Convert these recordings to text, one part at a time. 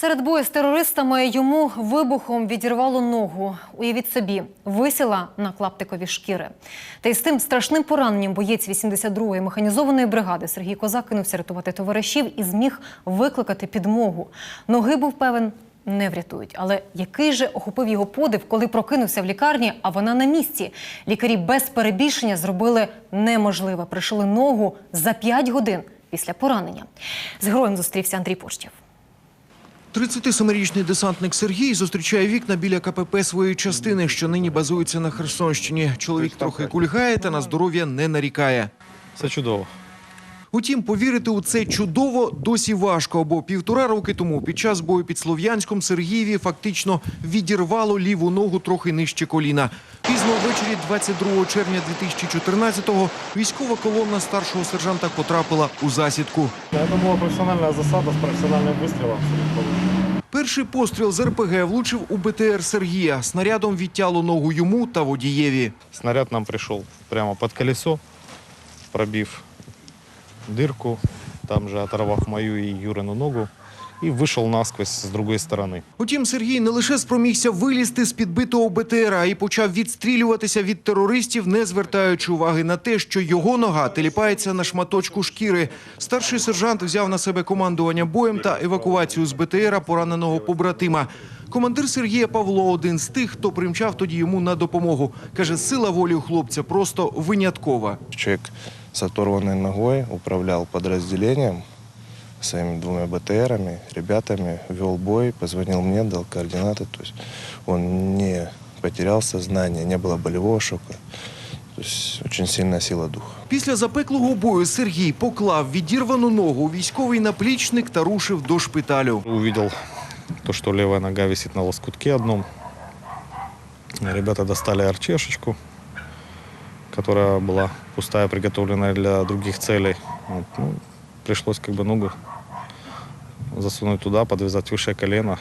Серед бою з терористами йому вибухом відірвало ногу. Уявіть собі, висіла на клаптикові шкіри. Та й з тим страшним пораненням боєць 82-ї механізованої бригади Сергій Козак кинувся рятувати товаришів і зміг викликати підмогу. Ноги був певен. Не врятують, але який же охопив його подив, коли прокинувся в лікарні, а вона на місці. Лікарі без перебільшення зробили неможливе. Пришили ногу за 5 годин після поранення. З героєм зустрівся Андрій Почтєв. 37-річний десантник Сергій зустрічає вікна біля КПП своєї частини, що нині базується на Херсонщині. Чоловік трохи кульгає та на здоров'я не нарікає. Це чудово. Утім, повірити у це чудово досі важко, бо півтора роки тому під час бою під Слов'янськом Сергієві фактично відірвало ліву ногу трохи нижче коліна. Пізно ввечері 22 червня 2014-го військова колона старшого сержанта потрапила у засідку. Это была профессиональная засада с профессиональным выстрелом. Перший постріл з РПГ влучив у БТР Сергія. Снарядом відтяло ногу йому та водієві. Снаряд нам прийшов прямо під колесо, пробив дирку, там же оторвав мою і Юрину ногу и вышел насквозь с другой стороны. Утім, Сергій не лише спромігся вилізти з підбитого БТР, а й почав відстрілюватися від терористів, не звертаючи уваги на те, що його нога теліпається на шматочку шкіри. Старший сержант взяв на себе командування боєм та евакуацію з БТРа пораненого побратима. Командир Сергія Павло один з тих, хто примчав тоді йому на допомогу. Каже, сила волі у хлопця просто виняткова. Человек с оторванной ногой управлял подразделением своими двумя БТРами, ребятами, вел бой, позвонил мне, дал координаты. То есть он не потерял сознание, не было болевого шока. То есть очень сильная сила духа. Після запеклого бою Сергій поклав відірвану ногу у військовий наплічник та рушив до шпиталю. Увидел то, что левая нога висит на лоскутке одном. Ребята достали арчешечку, которая была пустая, приготовленная для других целей. Вот, ну, пришлось как бы ногу засунуть туда, подвязать выше колено.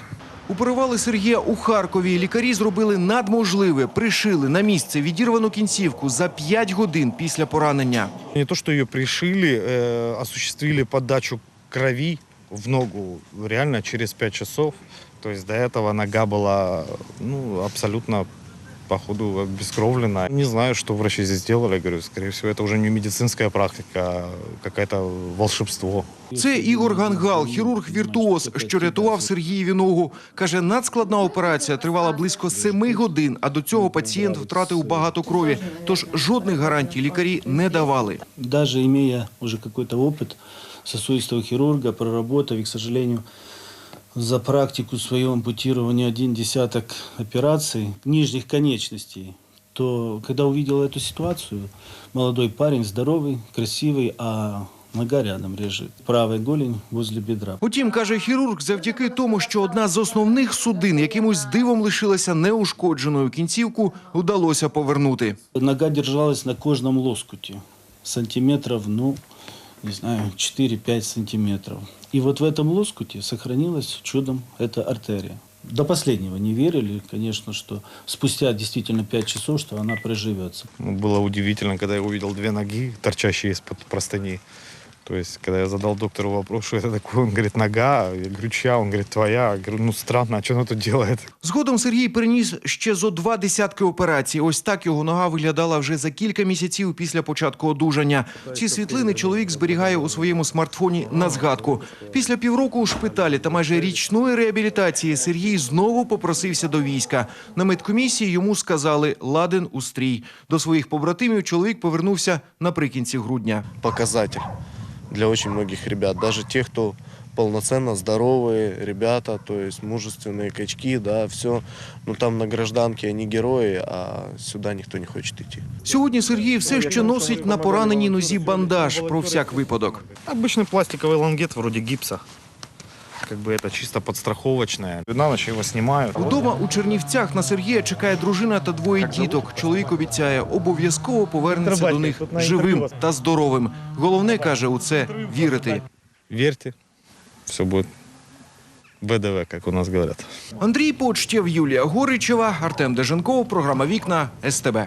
Оперували Сергія у Харкові. Лікарі зробили надможливе, пришили на місце відірвану кінцівку за 5 годин після поранення. Не то, что ее пришили, э, осуществили подачу крови в ногу реально через 5 часов. То есть до этого нога была ну, абсолютно, походу, обескровлена. Не знаю, что врачи здесь делали. Говорю, скорее всего, это уже не медицинская практика, а какое-то волшебство. Це Ігор Гангал, хірург-віртуоз, що рятував Сергієві ногу. Каже, надскладна операція тривала близько 7 годин, а до цього пацієнт втратив багато крові. Тож жодних гарантій лікарі не давали. даже имея уже какой-то опыт сосудистого хирурга, проработав, и, к сожалению, за практику свою ампутировал не один десяток операций нижних конечностей, то когда увидел эту ситуацию, молодой парень, здоровый, красивый, а нога рядом лежит, правая голень возле бедра. Утім, каже хірург, завдяки тому, що одна з основних судин якимось дивом лишилася неушкодженою, кінцівку вдалося повернути. Нога держалась на кожном лоскуте, сантиметров, ну, не знаю, 4-5 сантиметров. И вот в этом лоскуте сохранилась чудом эта артерия. До последнего не верили, конечно, что спустя действительно 5 часов, что она проживется. Ну, Было удивительно, когда я увидел две ноги, торчащие из-под простыни. То есть, когда я задал доктору вопрос, что это такое, он говорит, нога. Я говорю, чья? Он говорит, твоя. Я говорю, ну странно, а что она тут делает? Згодом Сергій переніс ще зо два десятки операцій. Ось так його нога виглядала вже за кілька місяців після початку одужання. Ці світлини чоловік зберігає у своєму смартфоні на згадку. Після півроку у шпиталі та майже річної реабілітації Сергій знову попросився до війська. На медкомісії йому сказали ладен у стрій. До своїх побратимів чоловік повернувся наприкінці грудня. Показатель для очень многих ребят. Даже тех, кто полноценно здоровые ребята, то есть мужественные качки, да, все. Ну там на гражданке они герои, а сюда никто не хочет идти. Сьогодні Сергій все ще носить на пораненій нозі бандаж про всяк випадок. Обычный пластиковый лангет вроде гипса. Как бы это чисто подстраховочное. На ночь его снимают. Вдома у Чернівцях на Сергія чекає дружина та двоє діток. Чоловік обіцяє, обов'язково повернеться до них живим та здоровим. Головне каже у це вірити. Верьте, все будет ВДВ, как у нас говорят. Андрій Почтєв, Юлія Горичева, Артем Деженков, програма Вікна СТБ.